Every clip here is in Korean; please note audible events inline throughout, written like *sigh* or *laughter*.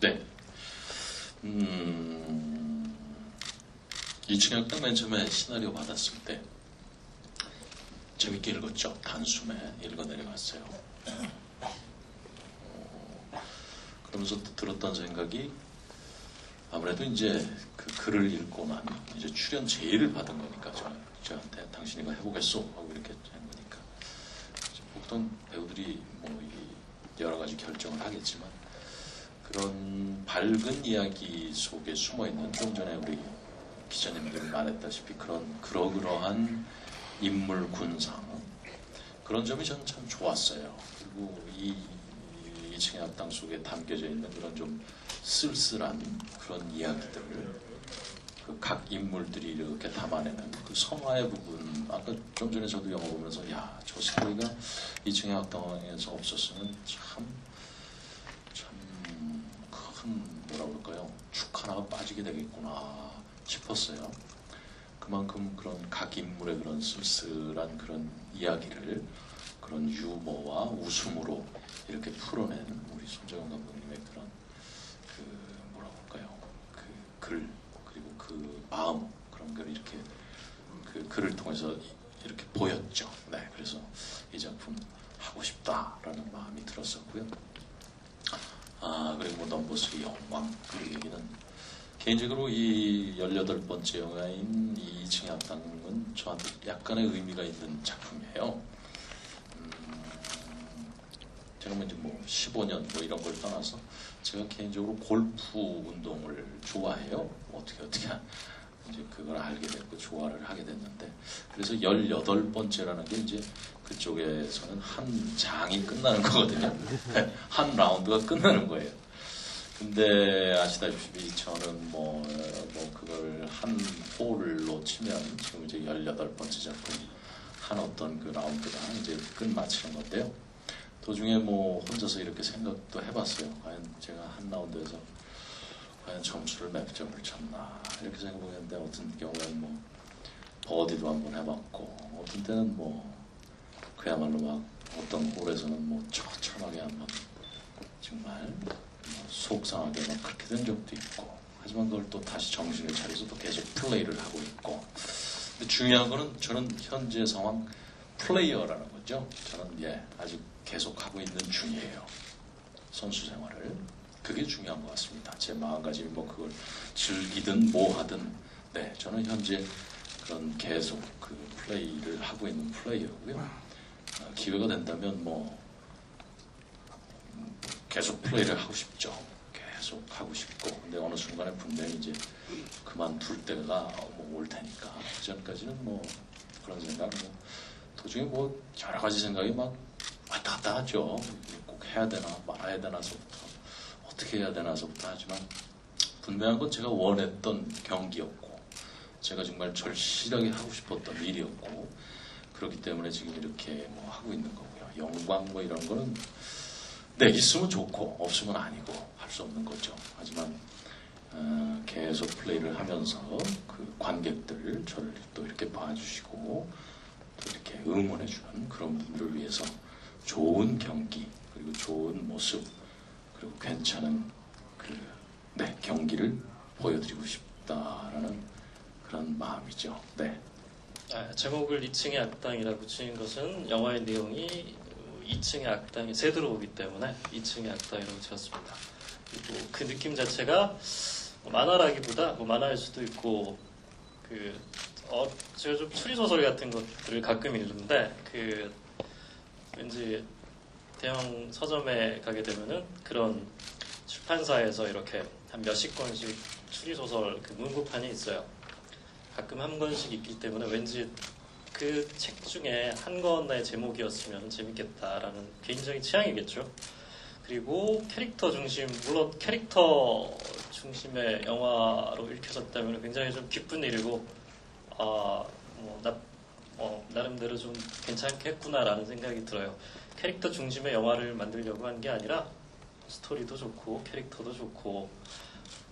네. 음, 이충혁 맨 처음에 시나리오 받았을 때 재밌게 읽었죠. 단숨에 읽어 내려갔어요. 어, 그러면서 또 들었던 생각이 아무래도 이제 그 글을 읽고 난 이제 출연 제의를 받은 거니까 저, 저한테 당신이 이거 해보겠소 하고 이렇게 한 거니까 보통 배우들이 뭐이 여러 가지 결정을 하겠지만 그런 밝은 이야기 속에 숨어 있는 좀 전에 우리 기자님들이 말했다시피 그런 그러그러한 인물 군상 그런 점이 저는 참 좋았어요. 그리고 이 2층의 악당 속에 담겨져 있는 그런 좀 쓸쓸한 그런 이야기들을 그각 인물들이 이렇게 담아내는 그 성화의 부분 아까 좀 전에 저도 영화 보면서 야 저 스토리가 2층의 악당에서 없었으면 참참 큰 뭐라 그럴까요 축 빠지게 되겠구나 싶었어요. 그만큼 그런 각 인물의 그런 쓸쓸한 그런 이야기를 그런 유머와 웃음으로 이렇게 풀어낸 우리 손정은 감독님의 그런 그 뭐라 그럴까요 그 글 그리고 그 마음 그런 걸 이렇게 그 글을 통해서 이렇게 보였죠. 네, 그래서 이 작품 하고 싶다라는 마음이 들었었고요. 아 그리고 뭐 넘버스리 영광 그 얘기는 개인적으로 이 18번째 영화인 이 2층의 악당은 저한테 약간의 의미가 있는 작품이에요. 음, 제가 뭐 이제 뭐 15년 뭐 이런 걸 떠나서 제가 개인적으로 골프 운동을 좋아해요. 어떻게 어떻게 이제 그걸 알게 됐고 좋아를 하게 됐는데 그래서 18번째라는 게 이제 그쪽에서는 한 장이 끝나는 거거든요. *laughs* 한 라운드가 끝나는 거예요. 근데 아시다시피 저는 뭐, 뭐 그걸 한 홀로 치면 지금 이제 18번째 작품 한 어떤 그 라운드가 이제 끝마치는 건데요. 도중에 뭐 혼자서 이렇게 생각도 해봤어요. 과연 제가 한 라운드에서 과연 점수를 몇 점을 쳤나 이렇게 생각했는데 어떤 경우에는 뭐 버디도 한번 해봤고 어떤 때는 뭐 그야말로 막 어떤 홀에서는 뭐 처참하게 한번 정말 뭐 속상하게 막 그렇게 된 적도 있고 하지만 그걸 또 다시 정신을 차려서 또 계속 플레이를 하고 있고 근데 중요한 거는 저는 현재 상황 플레이어라는 거죠. 저는 예 아직 계속 하고 있는 중이에요. 선수 생활을 그게 중요한 것 같습니다. 제 마음가짐이 뭐 그걸 즐기든 뭐 하든 네 저는 현재 그런 계속 그 플레이를 하고 있는 플레이어고요. 어, 기회가 된다면 뭐 음, 계속 플레이를 하고 싶죠. 계속 하고 싶고 근데 어느 순간에 분명히 이제 그만둘 때가 뭐 올 테니까 그 전까지는 뭐 그런 생각 뭐 도중에 뭐 여러 가지 생각이 막 왔다 갔다 하죠. 꼭 해야 되나 말아야 되나서부터 어떻게 해야 되나서부터 하지만 분명한 건 제가 원했던 경기였고 제가 정말 절실하게 하고 싶었던 일이었고 그렇기 때문에 지금 이렇게 뭐 하고 있는 거고요. 영광 뭐 이런 거는 네 있으면 좋고 없으면 아니고 할 수 없는 거죠. 하지만 어, 계속 플레이를 하면서 그 관객들 저를 또 이렇게 봐주시고 또 이렇게 응원해주는 그런 분들을 위해서 좋은 경기 그리고 좋은 모습 그리고 괜찮은 그 네, 경기를 보여드리고 싶다라는 그런 마음이죠. 네. 아, 제목을 2층의 악당이라고 붙인 것은 영화의 내용이 2층의 악당이 새 들어오기 때문에 2층의 악당이라고 지었습니다. 그리고 그 느낌 자체가 뭐 만화라기보다 뭐 만화일 수도 있고 그 어, 제가 좀 추리 소설 같은 것들을 가끔 읽는데 그 왠지 대형 서점에 가게 되면은 그런 출판사에서 이렇게 한 몇십 권씩 추리 소설 그 문구판이 있어요. 가끔 한 권씩 있기 때문에 왠지 그 책 중에 한 권의 제목이었으면 재밌겠다라는 개인적인 취향이겠죠. 그리고 캐릭터 중심, 물론 캐릭터 중심의 영화로 읽혀졌다면 굉장히 좀 기쁜 일이고, 아, 뭐, 나, 어, 나름대로 좀 괜찮겠구나라는 생각이 들어요. 캐릭터 중심의 영화를 만들려고 한 게 아니라, 스토리도 좋고, 캐릭터도 좋고,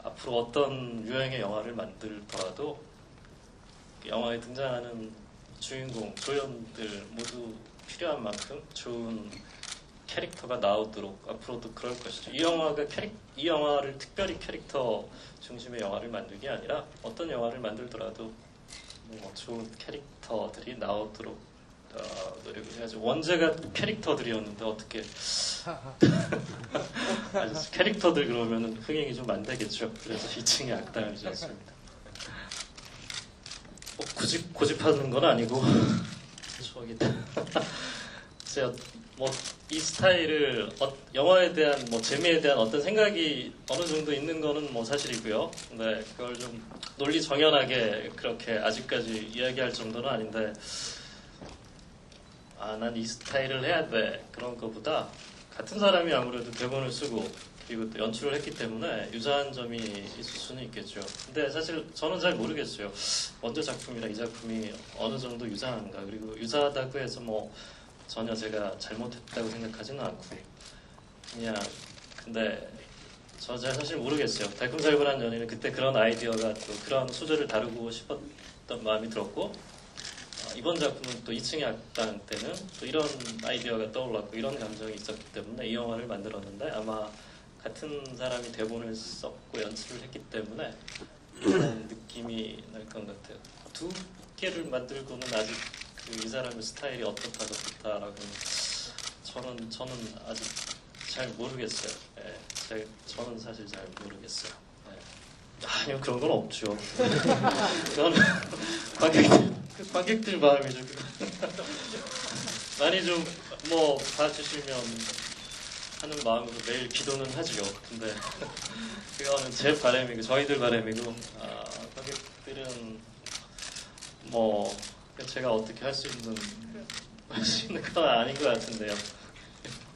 앞으로 어떤 유형의 영화를 만들더라도, 영화에 등장하는 주인공, 조연들 모두 필요한 만큼 좋은 캐릭터가 나오도록 앞으로도 그럴 것이죠. 이 영화가 캐릭, 이 영화를 특별히 캐릭터 중심의 영화를 만든 게 아니라 어떤 영화를 만들더라도 뭐 좋은 캐릭터들이 나오도록 어, 노력을 해야죠. 원제가 캐릭터들이었는데 어떻게 *laughs* 캐릭터들 그러면은 흥행이 좀 안 되겠죠. 그래서 2층에 악당이지 않습니다. 뭐 고집 고집하는 건 아니고. *laughs* 저기 *laughs* 제가 뭐 이 스타일을 어- 영화에 대한 뭐 재미에 대한 어떤 생각이 어느 정도 있는 거는 뭐 사실이고요. 근데 그걸 좀 논리 정연하게 그렇게 아직까지 이야기할 정도는 아닌데 아 난 이 스타일을 해야 돼. 그런 거보다 같은 사람이 아무래도 대본을 쓰고 그리고 또 연출을 했기 때문에 유사한 점이 있을 수는 있겠죠. 근데 사실 저는 잘 모르겠어요. 먼저 작품이랑 이 작품이 어느 정도 유사한가 그리고 유사하다고 해서 뭐 전혀 제가 잘못했다고 생각하지는 않고 그냥 근데 저 잘 사실 모르겠어요. 달콤살벌한 연인은 그때 그런 아이디어가 또 그런 소재를 다루고 싶었던 마음이 들었고 어, 이번 작품은 또 2층의 악당 때는 또 이런 아이디어가 떠올랐고 이런 감정이 있었기 때문에 이 영화를 만들었는데 아마 같은 사람이 대본을 썼고 연출을 했기 때문에 이런 *clears throat* 느낌이 날 것 같아요. 두 개를 만들고는 아직 그 이 사람의 스타일이 어떻다 어떻다라고 저는 저는 아직 잘 모르겠어요. 예, 제- 저는 사실 잘 모르겠어요. 예. 아니요 그런 건 없죠. *laughs* 그건 관객들 그 관객들 마음이죠. *laughs* 많이 좀 뭐 봐주시면 하는 마음으로 매일 기도는 하지요. 근데 *laughs* 그거는 제 바람이고 저희들 바람이고 아, 관객들은 뭐 제가 어떻게 할 수 있는 할 수 있는 건 아닌 것 같은데요.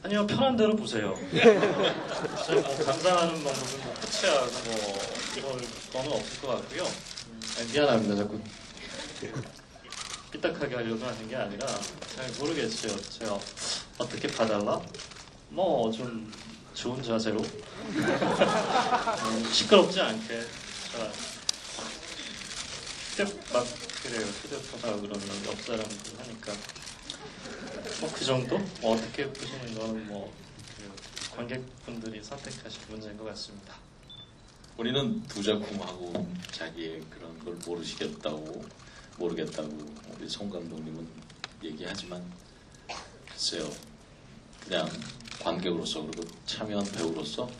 아니요 편한 대로 보세요. 뭐 감상하는 방법은 뭐 코치하고 뭐 이럴 거는 없을 것 같고요. 음, 아니, 미안합니다 자꾸 삐딱하게 하려고 하는 게 아니라 잘 모르겠어요. 제가 어떻게 봐달라? 뭐 좀 좋은 자세로? 음, 시끄럽지 않게. 자, 휴대 막 그래요. 휴대폰하고 그러면 옆 사람들 하니까. 뭐 그 정도? 뭐 어떻게 보시는 거는 뭐 그 관객분들이 선택하실 문제인 것 같습니다. 우리는 두 작품하고 자기의 그런 걸 모르시겠다고 모르겠다고 우리 송 감독님은 얘기하지만 글쎄요 그냥 관객으로서 그리고 참여한 배우로서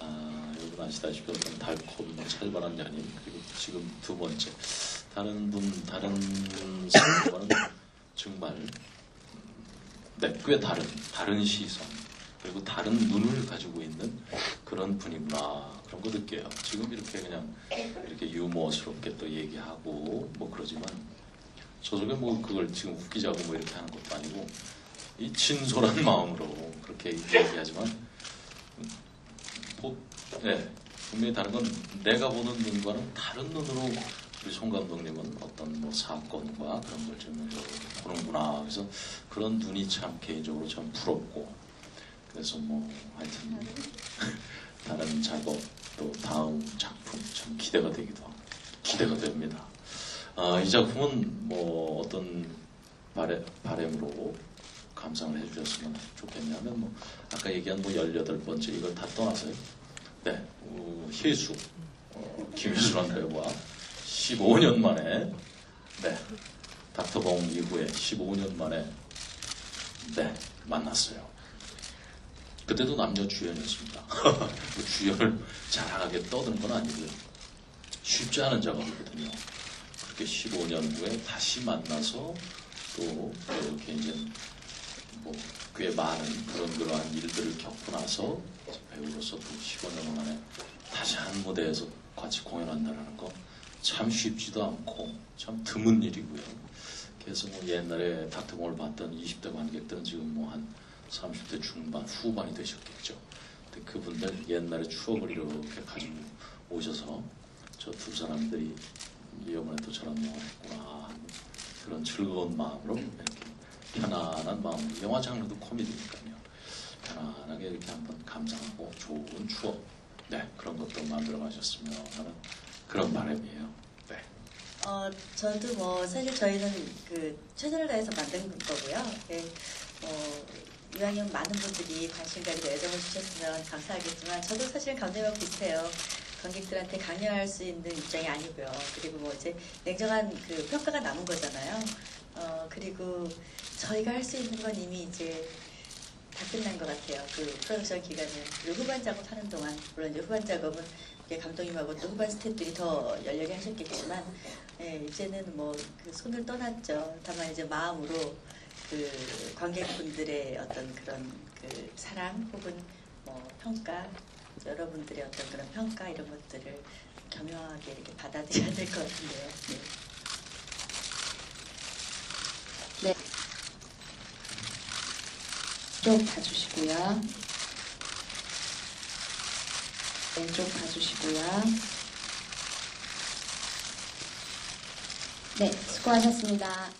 아, 여러분 아시다시피 어떤 달콤 살벌한 연인 그리고 지금 두 번째 다른 분 다른 사람과는 *coughs* 정말 음, 네, 꽤 다른 다른 시선 그리고 다른 눈을 가지고 있는 그런 분이구나 그런 거 느껴요. 지금 이렇게 그냥 이렇게 유머스럽게 또 얘기하고 뭐 그러지만 저쪽에 뭐 그걸 지금 웃기자고 뭐 이렇게 하는 것도 아니고 이 진솔한 마음으로 그렇게 얘기하지만 음, 뭐, 네, 분명히 다른 건 내가 보는 눈과는 다른 눈으로 우리 송 감독님은 어떤 뭐 사건과 그런 걸좀 보는구나. 그래서 그런 눈이 참 개인적으로 참 부럽고 그래서 뭐 하여튼 *laughs* 다른 작업 또 다음 작품 참 기대가 되기도 하고 기대가 됩니다. 아, 이 작품은 뭐 어떤 바래, 바램으로 감상을 해주셨으면 좋겠냐면 뭐 아까 얘기한 뭐 18번째 이걸 다 떠나서요. 네, 어, 희수 어, 김수란 배우와 15년 만에 네 닥터봉 이후에 15년 만에 네 만났어요. 그때도 남녀 주연이었습니다. 뭐 *laughs* 주연을 자랑하게 떠드는 건 아니고요. 쉽지 않은 작업이거든요. 그렇게 15년 후에 다시 만나서 또 이렇게 이제 뭐 꽤 많은 그런 그러한 일들을 겪고 나서 배우로서 또 15년 만에 다시 한 무대에서 같이 공연한다는 거 참 쉽지도 않고 참 드문 일이고요. 그래서 뭐 옛날에 닥터공을 봤던 20대 관객들은 지금 뭐 한 30대 중반 후반이 되셨겠죠. 근데 그분들 옛날의 추억을 이렇게 가지고 오셔서 저 두 사람들이 이번에 또 저런 영화를 했구나 그런 즐거운 마음으로 이렇게 편안한 마음으로 영화 장르도 코미디니까요. 편안하게 이렇게 한번 감상하고 좋은 추억 네 그런 것도 만들어 가셨으면 하는 그런 바람이에요. 네. 어, 저도 뭐 사실 저희는 그 최선을 다해서 만든 거고요. 네, 어, 이왕이면 많은 분들이 관심 가지고 애정을 주셨으면 감사하겠지만 저도 사실 감정하고 비슷해요. 관객들한테 강요할 수 있는 입장이 아니고요. 그리고 뭐 이제 냉정한 그 평가가 남은 거잖아요. 어, 그리고 저희가 할 수 있는 건 이미 이제 다 끝난 것 같아요. 그 프로덕션 기간은 그리고 후반 작업 하는 동안 물론 이제 후반 작업은 감독님하고 또 후반 스태프들이 더 열렬히 하셨겠지만 예, 이제는 뭐 그 손을 떠났죠. 다만 이제 마음으로 그 관객분들의 어떤 그런 그 사랑 혹은 뭐 평가 여러분들의 어떤 그런 평가 이런 것들을 겸허하게 이렇게 받아들여야 될 것 같은데요. 네. 네. 쪽 봐주시고요. 왼쪽 봐주시고요. 네, 수고하셨습니다.